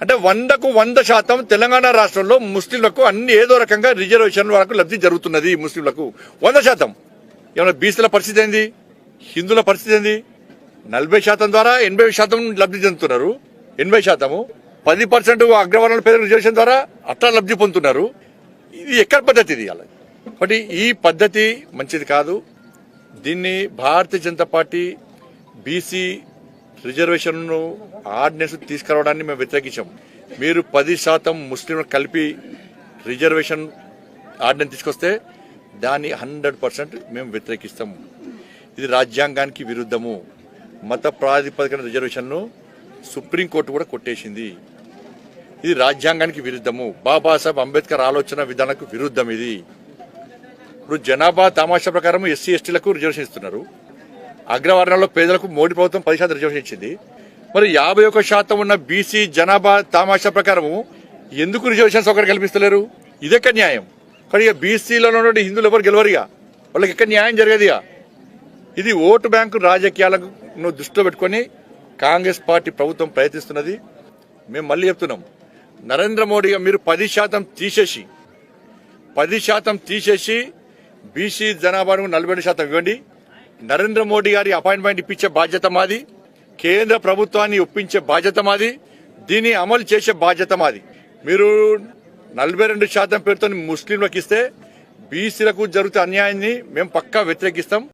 అంటే వందకు వంద శాతం తెలంగాణ రాష్ట్రంలో ముస్లింలకు అన్ని ఏదో రకంగా రిజర్వేషన్ వరకు లబ్ధి జరుగుతున్నది ముస్లింలకు. వంద శాతం. ఏమైనా బీసీల పరిస్థితి ఏంది? హిందువుల పరిస్థితి ఏంది? నలభై శాతం ద్వారా ఎనభై శాతం లబ్ధి చెందుతున్నారు. ఎనభై శాతము. పది పర్సెంట్ అగ్రవర్ణాల పేద రిజర్వేషన్ ద్వారా అట్లా లబ్ధి పొందుతున్నారు. ఇది ఎక్కడ పద్ధతి ఇది అలా? కాబట్టి ఈ పద్ధతి మంచిది కాదు. దీన్ని భారతీయ జనతా పార్టీ బీసీ రిజర్వేషన్ను ఆర్డినెన్స్ తీసుకురావడాన్ని మేము వ్యతిరేకించాం. మీరు పది శాతం ముస్లింలు కలిపి రిజర్వేషన్ ఆర్డినెన్స్ తీసుకొస్తే దాన్ని హండ్రెడ్ పర్సెంట్ మేము వ్యతిరేకిస్తాము ఇది రాజ్యాంగానికి విరుద్ధము. మత ప్రాతిపదికన రిజర్వేషన్ను సుప్రీంకోర్టు కూడా కొట్టేసింది. ఇది రాజ్యాంగానికి విరుద్ధము. బాబాసాహెబ్ అంబేద్కర్ ఆలోచన విధానకు విరుద్ధం ఇది. ఇప్పుడు జనాభా తమాషా ప్రకారం ఎస్సీ ఎస్టీలకు రిజర్వేషన్ ఇస్తున్నారు. అగ్రవర్ణంలో పేదలకు మోడీ ప్రభుత్వం పది శాతం రిజర్వేషన్ ఇచ్చింది. మరి యాభై ఒక్క శాతం ఉన్న బీసీ జనాభా తామాషా ప్రకారము ఎందుకు రిజర్వేషన్ ఒకరు కల్పిస్తలేరు? ఇదెక్క న్యాయం. కానీ ఇక బీసీలో ఉన్నటువంటి హిందువులు ఎవరు గెలవరుగా వాళ్ళకి ఎక్కడ న్యాయం జరగదుగా ఇది ఓటు బ్యాంకు రాజకీయాలను దృష్టిలో పెట్టుకొని కాంగ్రెస్ పార్టీ ప్రభుత్వం ప్రయత్నిస్తున్నది. మేము మళ్ళీ చెప్తున్నాం నరేంద్ర మోడీ మీరు పది శాతం తీసేసి పది శాతం తీసేసి బీసీ జనాభాను నలభై ఏడు శాతం ఇవ్వండి. నరేంద్ర మోడీ గారి అపాయింట్మెంట్ ఇప్పించే బాధ్యత మాది. కేంద్ర ప్రభుత్వాన్ని ఒప్పించే బాధ్యత మాది. దీన్ని అమలు చేసే బాధ్యత మాది. మీరు నలభై రెండు శాతం పేరుతో ముస్లింలకు ఇస్తే బీసీలకు జరుగుతున్న అన్యాయాన్ని మేము పక్కా వ్యతిరేకిస్తాం.